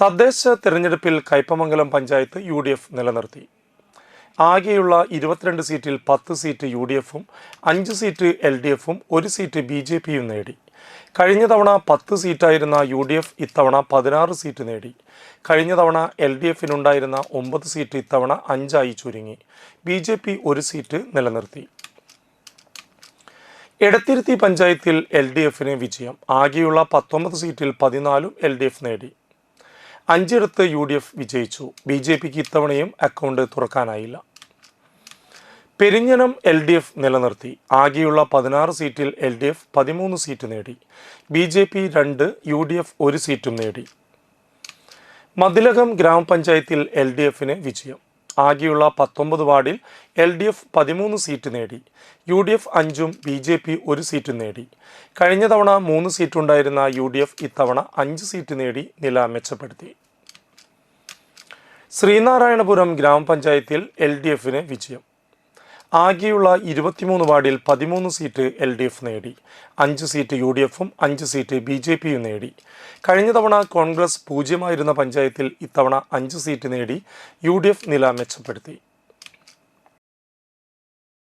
തദ്ദേശ തെരഞ്ഞെടുപ്പിൽ Kaipamangalam panchayat U D F നിലനിർത്തി. ആകെയുള്ള ഇരുപത്തിരണ്ട് സീറ്റിൽ പത്ത് സീറ്റ് യു ഡി എഫും അഞ്ച് സീറ്റ് എൽ ഡി എഫും ഒരു സീറ്റ് ബി ജെ പിയും നേടി. കഴിഞ്ഞ തവണ പത്ത് സീറ്റായിരുന്ന യു ഡി എഫ് ഇത്തവണ പതിനാറ് സീറ്റ് നേടി. കഴിഞ്ഞ തവണ എൽ ഡി എഫിനുണ്ടായിരുന്ന ഒമ്പത് സീറ്റ് ഇത്തവണ അഞ്ചായി ചുരുങ്ങി. ബി ജെ പി ഒരു സീറ്റ് നിലനിർത്തി. എടത്തിരുത്തി പഞ്ചായത്തിൽ എൽ ഡി എഫിന് വിജയം. ആകെയുള്ള പത്തൊമ്പത് സീറ്റിൽ പതിനാലും എൽ ഡി എഫ് നേടി. അഞ്ചിടത്ത് യു ഡി എഫ് വിജയിച്ചു. ബി ജെ പിക്ക് ഇത്തവണയും അക്കൗണ്ട് തുറക്കാനായില്ല. പെരിഞ്ഞനം എൽ ഡി എഫ് നിലനിർത്തി. ആകെയുള്ള പതിനാറ് സീറ്റിൽ എൽ ഡി എഫ് പതിമൂന്ന് സീറ്റ് നേടി. ബി ജെ പി രണ്ട് യു ഡി എഫ് ഒരു സീറ്റും നേടി. മതിലകം ഗ്രാമപഞ്ചായത്തിൽ എൽ ഡി എഫിന് വിജയം. ആകെയുള്ള പത്തൊമ്പത് വാർഡിൽ എൽ ഡി എഫ് പതിമൂന്ന് സീറ്റ് നേടി യു ഡി എഫ് അഞ്ചും ബി ജെ പി ഒരു സീറ്റും നേടി. കഴിഞ്ഞ തവണ മൂന്ന് സീറ്റുണ്ടായിരുന്ന യു ഡി എഫ് ഇത്തവണ അഞ്ച് സീറ്റ് നേടി നില മെച്ചപ്പെടുത്തി. ശ്രീനാരായണപുരം ഗ്രാമപഞ്ചായത്തിൽ എൽ ഡി എഫിന് വിജയം. ആകെയുള്ള ഇരുപത്തിമൂന്ന് വാർഡിൽ പതിമൂന്ന് സീറ്റ് എൽ ഡി എഫ് നേടി. അഞ്ച് സീറ്റ് യു ഡി എഫും അഞ്ച് സീറ്റ് ബി ജെ പിയും നേടി. കഴിഞ്ഞ തവണ കോൺഗ്രസ് പൂജ്യമായിരുന്ന പഞ്ചായത്തിൽ ഇത്തവണ അഞ്ച് സീറ്റ് നേടി യു ഡി എഫ് നില മെച്ചപ്പെടുത്തി.